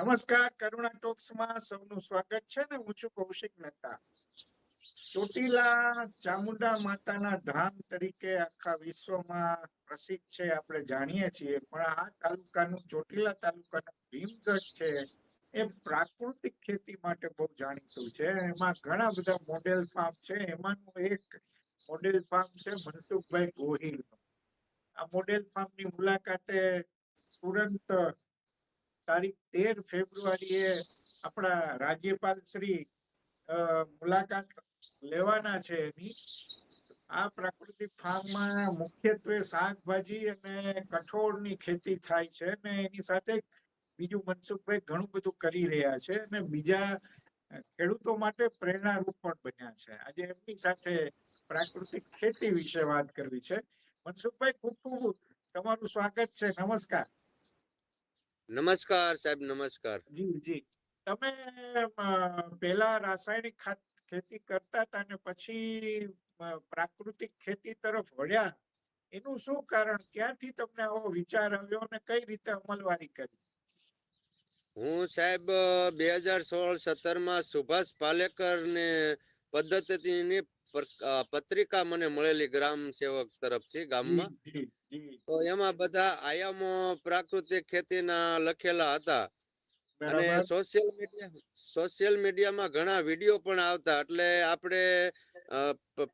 નમસ્કાર, કરુણા ટોક્સમાં સૌનું સ્વાગત છે ને હું છું કૌશિક મહેતા. ચોટીલા ચામુંડા માતાના ધામ તરીકે આખા વિશ્વમાં પ્રસિદ્ધ છે, આપણે જાણીએ છીએ. પણ આ તાલુકાનું, ચોટીલા તાલુકાનું ભીમગઢ છે, એ પ્રાકૃતિક ખેતી માટે બહુ જાણીતું છે. એમાં ઘણા બધા મોડેલ ફાર્મ છે. એમાંનું એક મોડેલ ફાર્મ છે મનસુખભાઈ ગોહિલ આ મોડેલ ફાર્મની મુલાકાતે તુરંત તારીખ તેર ફેબ્રુઆરીએ આપણા રાજ્યપાલ શ્રી મુલાકાત લેવાના છે એની. આ પ્રાકૃતિક ફાર્મમાં મુખ્યત્વે શાકભાજી અને કઠોળની ખેતી થાય છે અને એની સાથે બીજું મનસુખભાઈ ઘણું બધું કરી રહ્યા છે અને બીજા ખેડૂતો માટે પ્રેરણારૂપ પણ બન્યા છે. આજે એમની સાથે પ્રાકૃતિક ખેતી વિશે વાત કરવી છે. મનસુખભાઈ ખૂબ ખૂબ તમારું સ્વાગત છે. નમસ્કાર. નમસ્કાર સાહેબ નમસ્કાર. જી જી. તમે અ, પહેલા રાસાયણિક ખાત ખેતી કરતા હતા ને પછી પ્રાકૃતિક ખેતી તરફ વળ્યા. એનું શું કારણ? ક્યાંથી તમને આવો વિચાર આવ્યો અને કઈ રીતે અમલવારી કરી? હું સાહેબ બે હજાર સોળ સત્તરમાં સુભાષ પાલેકર ને પદ્ધતિની પત્રિકા મને મળેલી ગ્રામ સેવક તરફથી ગામમાં. તો એમાં બધા આયામો પ્રાકૃતિક ખેતીના લખેલા હતા. અને સોશિયલ મીડિયા સોશિયલ મીડિયામાં ઘણા વીડિયો પણ આવતા એટલે આપણે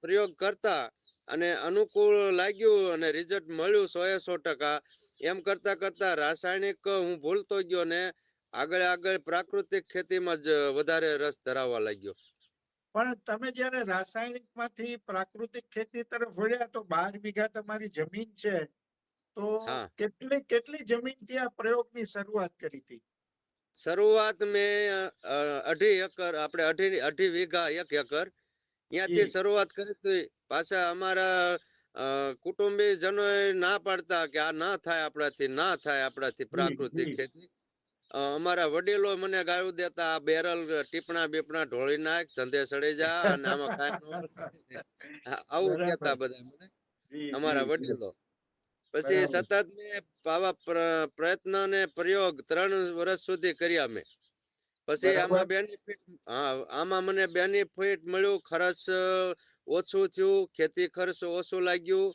પ્રયોગ કરતા અને અનુકૂળ લાગ્યું અને રિઝલ્ટ મળ્યું સો એ સો ટકા. એમ કરતા કરતા રાસાયણિક હું ભૂલતો ગયો ને આગળ આગળ પ્રાકૃતિક ખેતીમાં જ વધારે રસ ધરાવવા લાગ્યો. પણ તમે જયારે રાસાયણિકમાંથી પ્રાકૃતિક ખેતી તરફ વળ્યા તો બાર વીઘા તમારી જમીન છે. તો કેટલી કેટલી જમીનથી આ પ્રયોગની શરૂઆત કરી હતી? શરૂઆત મેં અઢી એકર આપણે અઢી અઢી વીઘા એક એકર ત્યાંથી શરૂઆત કરી હતી. પાછા અમારા અ, કુટુંબીજનોએ ના પાડતા કે આ ના થાય આપણાથી ના થાય આપણાથી પ્રાકૃતિક ખેતી. અમારા વડીલો મને ગાળું દેતા બેરલ ટીપણા બીપણા ઢોળી નાખ ધંધે સડી જા અને આમાં કાંઈ આવું કહેતા બધા મને અમારા. વડીલો. પછી સતત મેં આવા પ્રયત્ન ને પ્રયોગ ત્રણ વર્ષ સુધી કર્યા મેં. પછી આમાં બેનિફિટ હા આમાં મને બેનિફિટ મળ્યું ખર્ચ ઓછું થયું ખેતી ખર્ચ ઓછું લાગ્યું.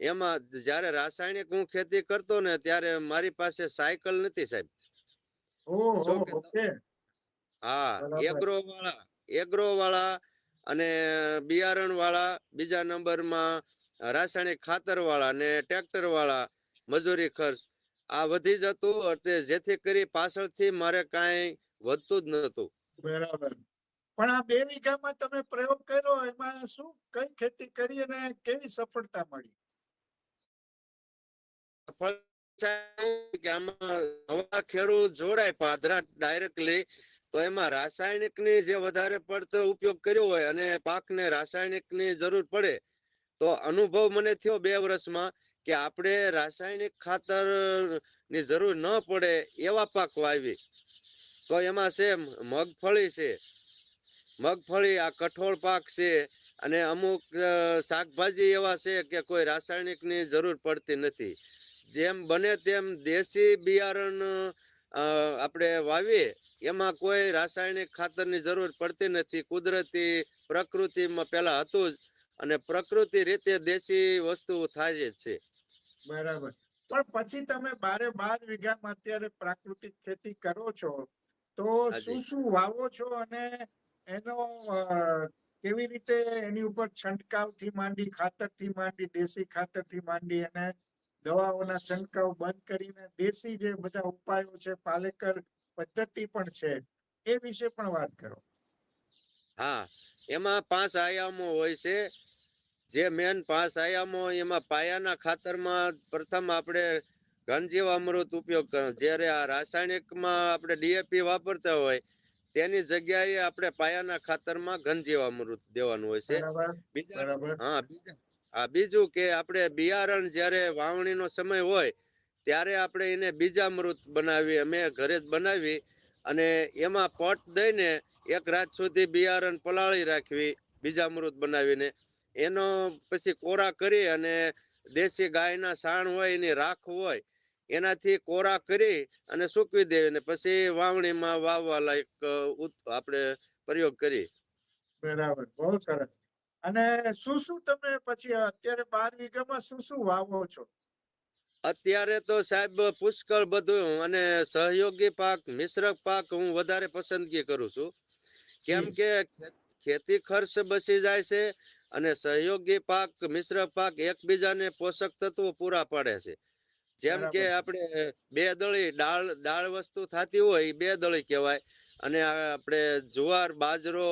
એમાં જ્યારે રાસાયણિક હું ખેતી કરતો ને ત્યારે મારી પાસે સાયકલ નથી સાહેબ. હા એગ્રો વાળા એગ્રો વાળા અને બિયારણ વાળા બીજા નંબરમાં રાસાયણિક ખાતર વાળા ને ટ્રેક્ટર વાળા મજૂરી ખર્ચ. આ વધી જતું એટલે જેથી કરી પાછળથી મારે કાંઈ વધતું જ નતું બરાબર. પણ આ બે વીઘામાં તમે પ્રયોગ કર્યો એમાં શું? કઈ ખેતી કરી અને કેવી સફળતા મળી? જોડાય પાદરા ડાયરેક્ટલી તો એમાં રાસાયણિકની જે વધારે પડતો ઉપયોગ કર્યો હોય અને પાકને રાસાયણિકની જરૂર પડે, તો અનુભવ મને થયો બે વર્ષમાં કે આપણે રાસાયણિક ખાતરની જરૂર ન પડે એવા પાક વાવી તો એમાં છે મગફળી છે. મગફળી આ કઠોળ પાક છે અને અમુક શાકભાજી એવા છે કે કોઈ રાસાયણિકની જરૂર પડતી નથી. જેમ બને તેમ દેશી બિયારણ આપણે વાવીએ એમાં કોઈ રાસાયણિક ખાતરની જરૂર પડતી નથી. કુદરતી પ્રકૃતિમાં પેલા હતું જ અને પ્રકૃતિ રીતે દેશી વસ્તુ થાય છે. બરાબર. પણ પછી તમે બારે બાર વીઘામાં અત્યારે પ્રાકૃતિક ખેતી કરો છો તો શું શું વાવો છો અને એનો કેવી રીતે એની ઉપર છંટકાવથી માંડી ખાતરથી માંડી દેશી ખાતરથી માંડી અને દવાઓના છંટકાવ બંધ કરીને દેશી જે બધા ઉપાયો છે પાલેકર પદ્ધતિ પણ છે એ વિશે પણ વાત કરો. હા એમાં પાંચ આયામો હોય છે. જે મેન પાંચ આયામો એમાં પાયાના ખાતરમાં પ્રથમ આપણે ઘનજીવામૃત ઉપયોગ કરો. જ્યારે આ રાસાયણિકમાં આપણે ડીએપી વાપરતા હોય તેની જગ્યાએ આપણે પાયાના ખાતરમાં ઘનજીવામૃત દેવાનું હોય છે. બીજા બરાબર. હા બીજા હા બીજું કે આપણે બિયારણ જ્યારે વાવણીનો સમય હોય, ત્યારે આપણે એને બીજામૃત બનાવી અમે ઘરે જ બનાવી અને એમાં પટ દઈને એક રાત સુધી બિયારણ પલાળી રાખવી, બીજામૃત બનાવીને. એનો પછી કોરા કરી અને દેશી ગાયના સાણ હોય, એની રાખ હોય, એનાથી કોરા કરી અને સૂકવી દેવી ને પછી વાવણીમાં વાવવા લાયક આપણે પ્રયોગ કરી બરાબર. બહુ સરસ. અને શું શું તમે પછી અત્યારે બાર વીઘામાં શું શું વાવો છો? અત્યારે તો સાહેબ પુષ્કળ બધું અને સહયોગી પાક મિશ્ર પાક હું વધારે પસંદગી કરું છું. કેમ કે ખેતી ખર્ચ બચી જાય છે અને સહયોગી પાક મિશ્ર પાક એકબીજાને પોષક તત્વો પૂરા પાડે છે. જેમ કે. આપણે બે દળી દાળ દાળ વસ્તુ થતી હોય બે દળી કહેવાય અને આપણે જુવાર બાજરો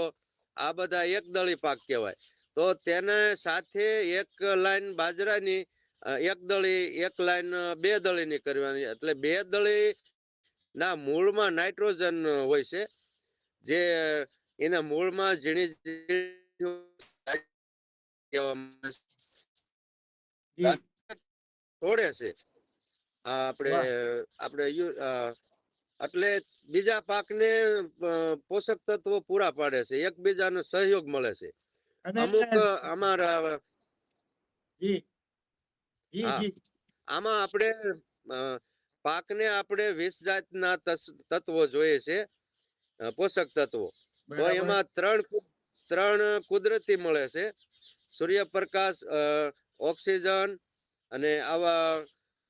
આ બધા એક દળી પાક કહેવાય. તો તેને સાથે એક લાઈન બાજરાની એક દળી એક લાઈન બે દળીની કરવાની. એટલે બે દળી ના મૂળમાં નાઇટ્રોજન હોય છે. જે એના મૂળમાં ઝીણી છોડે છે. આ આપણે આપણે એટલે બીજા પાકને પોષક તત્વો પૂરા પાડે છે. એકબીજાનો સહયોગ મળે છે. અમુક અમારા જી. જી જી. આમાં આપણે પાકને આપણે વીસ જાતના તત્વો જોઈએ છે પોષક તત્વો. તો એમાં ત્રણ ત્રણ કુદરતી મળે છે. સૂર્યપ્રકાશ ઓક્સિજન અને આવા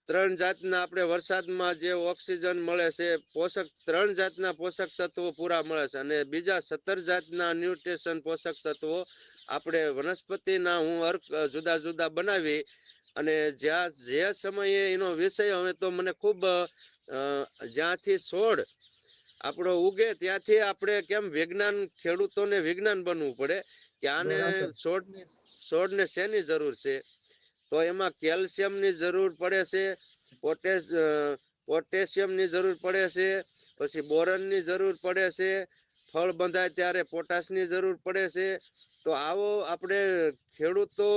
ત્રણ જાતના આપણે વરસાદમાં જે ઓક્સિજન મળે છે પોષક ત્રણ જાતના પોષક તત્વો પૂરા મળે છે અને બીજા સત્તર જાતના ન્યુટ્રિશન પોષક તત્વો આપણે વનસ્પતિના હું અર્ક જુદા જુદા બનાવી અને જ્યાં જે સમયે એનો વિષય હવે તો મને ખૂબ જ્યાંથી છોડ આપણો ઉગે ત્યાંથી આપણે કેમ વિજ્ઞાન ખેડૂતોને વિજ્ઞાન બનવું પડે કે આને. છોડને છોડને શેની જરૂર છે તો એમાં કેલ્શિયમની જરૂર પડે છે પોટેશ પોટેશિયમની જરૂર પડે છે પછી બોરનની જરૂર પડે છે ફળ બંધાય ત્યારે પોટાશની જરૂર પડે છે. તો આવો આપણે ખેડૂતો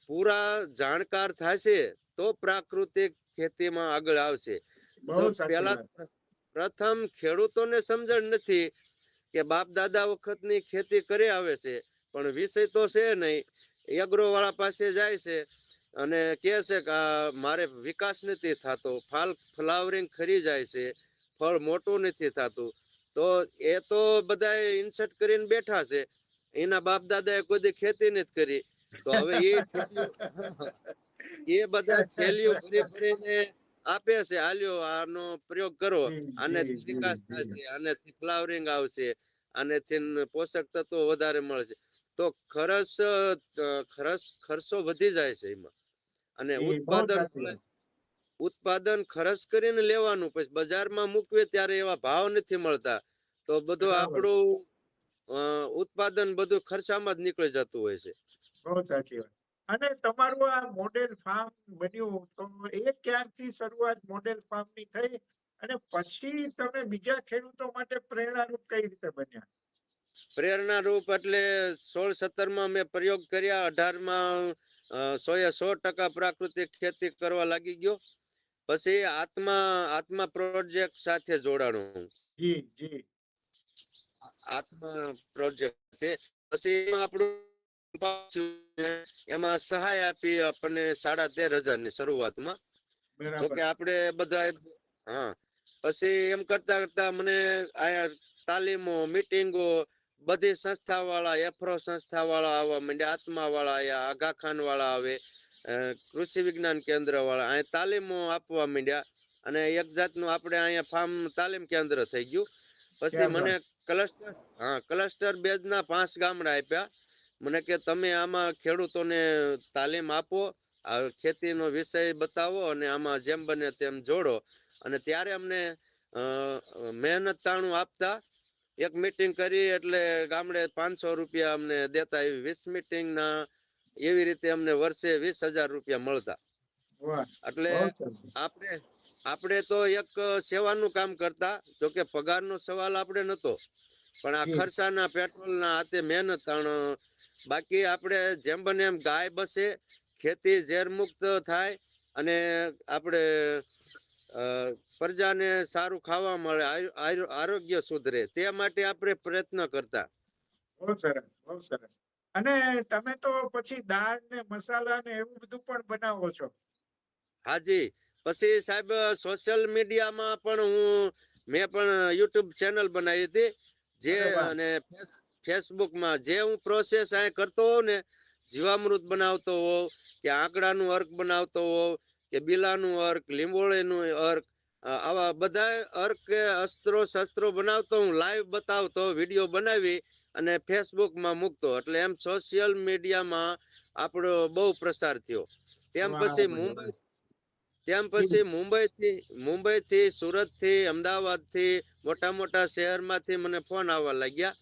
પૂરા જાણકાર થશે તો પ્રાકૃતિક ખેતીમાં આગળ આવશે. બહુ પેલા પ્રથમ ખેડૂતોને સમજણ નથી કે બાપ દાદા વખતની ખેતી કરી આવે છે પણ વિષય તો છે નહીં. એગ્રો વાળા પાસે જાય છે અને કહે છે કે મારે વિકાસ નથી થતો. ફાલ ફ્લાવરિંગ ખરી જાય છે. ફળ મોટું નથી થતું. તો એ તો બધા ઇન્સર્ટ કરીને બેઠા છે. એના બાપ દાદાએ કોઈ ખેતી નથી કરી. તો હવે એ એ બધા થેલીઓ ભરી ભરીને આપે છે હાલ્યો આનો પ્રયોગ કરો. જી, આને જી, જી, વિકાસ. થશે આનેથી ફ્લાવરિંગ આવશે આનેથી પોષક તત્વો વધારે મળશે. તો ખર્ચ ખરસ ખર્ચ ખર્ચો વધી જાય છે એમાં. અને ઉત્પાદન. ઉત્પાદન ખર્ચ કરીને લેવાનું પછી બજારમાં મૂકવે ત્યારે એવા ભાવ નથી મળતા. તો બધું આપણું ઉત્પાદન બધું ખર્ચામાં જ નીકળી જતું હોય છે. બહુ સાચી વાત. અને તમારું આ મોડેલ ફાર્મ બન્યું તો એ ક્યાંથી શરૂઆત મોડેલ ફાર્મની થઈ? અને પછી તમે બીજા ખેડૂતો માટે પ્રેરણારૂપ કઈ રીતે બન્યા? પ્રેરણા રૂપ એટલે સોળ સત્તરમાં મેં પ્રયોગ કર્યા અઢારમાં સો એ સો ટકા પ્રાકૃતિક ખેતી કરવા લાગી ગયો. પછી આત્મા આત્મા પ્રોજેક્ટ સાથે જોડાણું. જી જી. આત્મા પ્રોજેક્ટ છે. પછી એમાં આપણું એમાં સહાય આપી આપણને સાડા તેર હજારની શરૂઆતમાં. તો કે આપણે બધા હા. પછી એમ કરતા કરતા મને આયા તાલીમો મીટિંગો બધી સંસ્થા વાળા એફ્રો સંસ્થા વાળા આવવા માંડ્યા આત્મા વાળા આયા આઘા ખાન વાળા આવે. કૃષિ વિજ્ઞાન કેન્દ્ર વાળા અહીંયા તાલીમો આપવા માંડ્યા અને એક જાતનું આપણે અહીંયા ફાર્મ તાલીમ કેન્દ્ર થઈ ગયું. પછી મને ક્લસ્ટર હા ક્લસ્ટર બેઝના પાંચ ગામડા આપ્યા. મને કે તમે આમાં ખેડૂતોને તાલીમ આપો આ ખેતીનો વિષય બતાવો અને આમાં જેમ બને તેમ જોડો. અને ત્યારે અમને મહેનત તાણું આપતા એક મીટિંગ કરી એટલે ગામડે પાંચસો રૂપિયા અમને દેતા એવી વીસ મીટિંગ ના એવી રીતે અમને વર્ષે વીસ હજાર રૂપિયા મળતા. એટલે આપણે આપણે તો એક સેવાનું કામ કરતા જો કે પગારનો સવાલ આપણે નતો પણ આ ખર્ચાના પેટ્રોલના હાથે મહેનત બાકી આપણે જેમ બને એમ ગાય બસે ખેતી ઝેર મુક્ત થાય અને આપણે પ્રજાને સારું ખાવા મળે આરોગ્ય સુધરે. તે માટે આપણે પ્રયત્ન કરતા. બહુ સરસ બહુ સરસ. અને તમે તો પછી દાળ ને મસાલા ને એવું બધું પણ બનાવો છો. હાજી. પછી સાહેબ સોશિયલ મીડિયામાં પણ હું મેં પણ યુટ્યુબ ચેનલ બનાવી હતી. જે અને ફેસબુકમાં જે હું પ્રોસેસ આ કરતો હોઉં ને જીવામૃત બનાવતો હોઉં કે આંકડાનું અર્ક બનાવતો હોઉં કે બિલાનું અર્ક લીંબોળીનું અર્ક આવા બધા અર્ક અસ્ત્રો શસ્ત્રો બનાવતો હું લાઈવ બતાવતો વીડિયો બનાવી અને ફેસબુકમાં મૂકતો. એટલે એમ સોશિયલ મીડિયામાં આપણો બહુ પ્રસાર થયો. તેમ પછી મુંબઈ તેમ પછી મુંબઈથી મુંબઈથી સુરતથી થી સુરતથી અમદાવાદથી મોટા મોટા શહેરમાંથી મને ફોન આવવા લાગ્યા.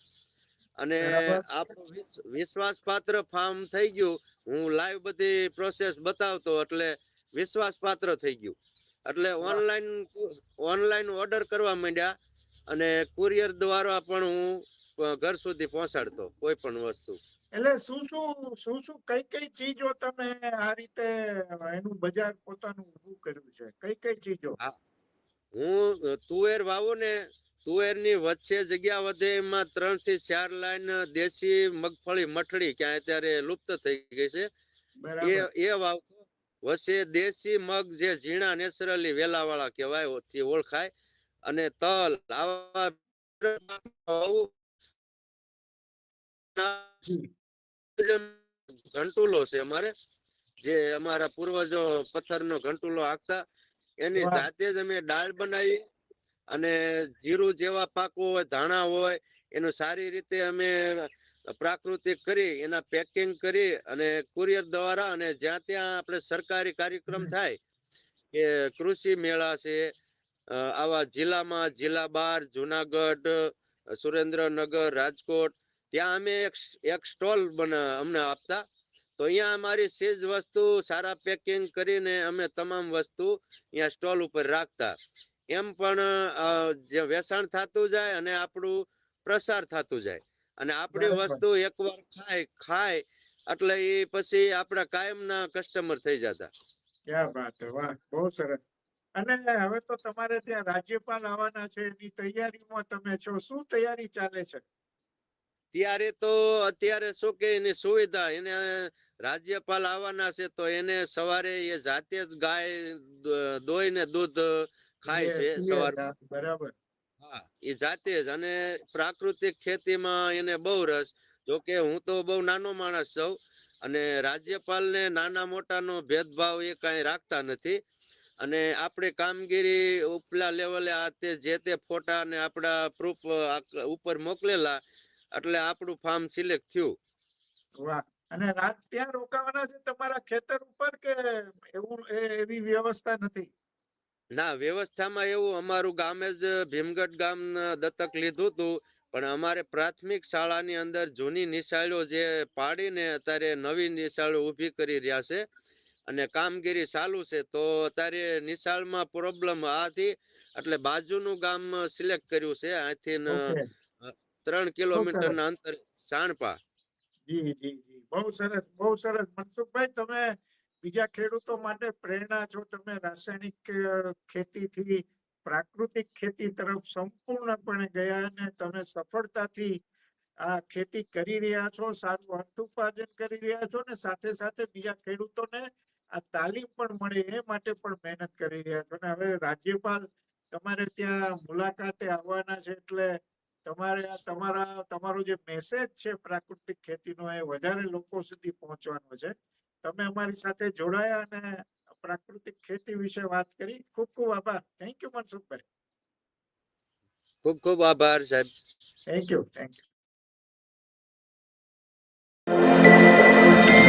અને આપણું વિશ્વાસપાત્ર ફાર્મ થઈ ગયું. હું લાઈવ બધી પ્રોસેસ બતાવતો એટલે વિશ્વાસપાત્ર થઈ ગયું. એટલે ઓનલાઈન ઓનલાઈન ઓર્ડર કરવા માંડ્યા. અને કુરિયર દ્વારા પણ હું ઘર સુધી પહોંચાડતો કોઈ પણ વસ્તુ. એટલે શું શું શું શું કઈ કઈ ચીજો તમે આ રીતે એનું બજાર પોતાનું ઊભું કર્યું છે? કઈ કઈ ચીજો? હું. તુવેર વાવું ને તુવેરની વચ્ચે જગ્યા વધે એમાં ત્રણથી ચાર લાઈન દેશી મગફળી મઠડી ક્યાં અત્યારે લુપ્ત થઈ ગઈ છે. એ એ વાવતો. વચ્ચે દેશી મગ જે ઝીણા નેચરલી વેલા વાળા કહેવાય ઓળખાય. અને તલ આવા. ઘંટુલો છે અમારે જે અમારા પૂર્વજો પથ્થરનો ઘંટુલો હાંકતા એની. જાતે જ અમે દાળ બનાવી અને જીરું જેવા પાકો હોય ધાણા હોય એનું સારી રીતે અમે પ્રાકૃતિક કરી એના પેકિંગ કરી અને કુરિયર દ્વારા અને જ્યાં ત્યાં આપણે સરકારી કાર્યક્રમ થાય કે કૃષિ મેળા છે આવા જિલ્લામાં જિલ્લા બાર જુનાગઢ સુરેન્દ્રનગર રાજકોટ ત્યાં અમે એક સ્ટોલ અમને આપતા. તો અહીંયા અમારી ચીજ વસ્તુ સારા પેકિંગ કરીને અમે તમામ વસ્તુ અહીંયા સ્ટોલ ઉપર રાખતા. એમ પણ જે વેચાણ થતું જાય અને આપણું પ્રસાર થતું જાય. અને આપણી. વસ્તુ એકવાર ખાય ખાય એટલે એ પછી આપણા કાયમના કસ્ટમર થઈ જતા. ક્યાં વાત વાહ બહુ સરસ. અને હવે તો તમારે ત્યાં રાજ્યપાલ આવવાના છે એની તૈયારીમાં તમે છો. શું તૈયારી ચાલે છે? ત્યારે તો અત્યારે શું કે એની સુવિધા એને રાજ્યપાલ આવવાના છે તો એને સવારે એ જાતે જ ગાય દોઈને દૂધ ખાય છે સવાર બરાબર. હા એ જાતે જ. અને પ્રાકૃતિક ખેતીમાં એને બહુ રસ. જોકે હું તો બહુ નાનો માણસ છું અને રાજ્યપાલને નાના મોટાનો ભેદભાવ એ કાંઈ રાખતા નથી. અને આપણે કામગીરી ઉપલા લેવલે આ તે જે તે ફોટા ને આપણા પ્રૂફ ઉપર મોકલેલા એટલે આપણું ફાર્મ સિલેક્ટ થયું. વાહ. અને રાત ત્યાં રોકાવાના છે તમારા ખેતર ઉપર કે એવું એવી વ્યવસ્થા નથી? ના વ્યવસ્થામાં એવું અમારું ગામે જ ભીમગઢ ગામ દત્તક લીધું હતું પણ અમારે પ્રાથમિક શાળાની અંદર જૂની નિશાળો જે પાડીને અત્યારે નવી નિશાળો ઊભી કરી રહ્યા છે અને કામગીરી ચાલુ છે તો અત્યારે નિશાળમાં પ્રોબ્લેમ આથી એટલે બાજુનું ગામ સિલેક્ટ કર્યું છે અહીંથી ન કિલોમીટર ના અંતર સાણપા. જી જી જી બહુ સરસ બહુ સરસ. મનસુખભાઈ તમે બીજા ખેડૂતો માટે પ્રેરણા છો તમે રાસાયણિક ખેતીથી પ્રાકૃતિક ખેતી તરફ સંપૂર્ણપણે ગયા અને તમે સફળતાથી આ ખેતી કરી રહ્યા છો સારું અર્થોપાર્જન કરી રહ્યા છો ને સાથે સાથે બીજા ખેડૂતોને આ તાલીમ પણ મળે એ માટે પણ મહેનત કરી રહ્યા છો. અને હવે રાજ્યપાલ તમારે ત્યાં મુલાકાતે આવવાના છે એટલે તમારે તમારા તમારો જે મેસેજ છે પ્રાકૃતિક ખેતીનો એ વધારે લોકો સુધી પહોંચવાનો છે. તમે અમારી સાથે જોડાયા અને પ્રાકૃતિક ખેતી વિશે વાત કરી. ખૂબ ખૂબ આભાર. Thank you Mansukhbhai. ખૂબ ખૂબ આભાર સાહેબ. Thank you thank you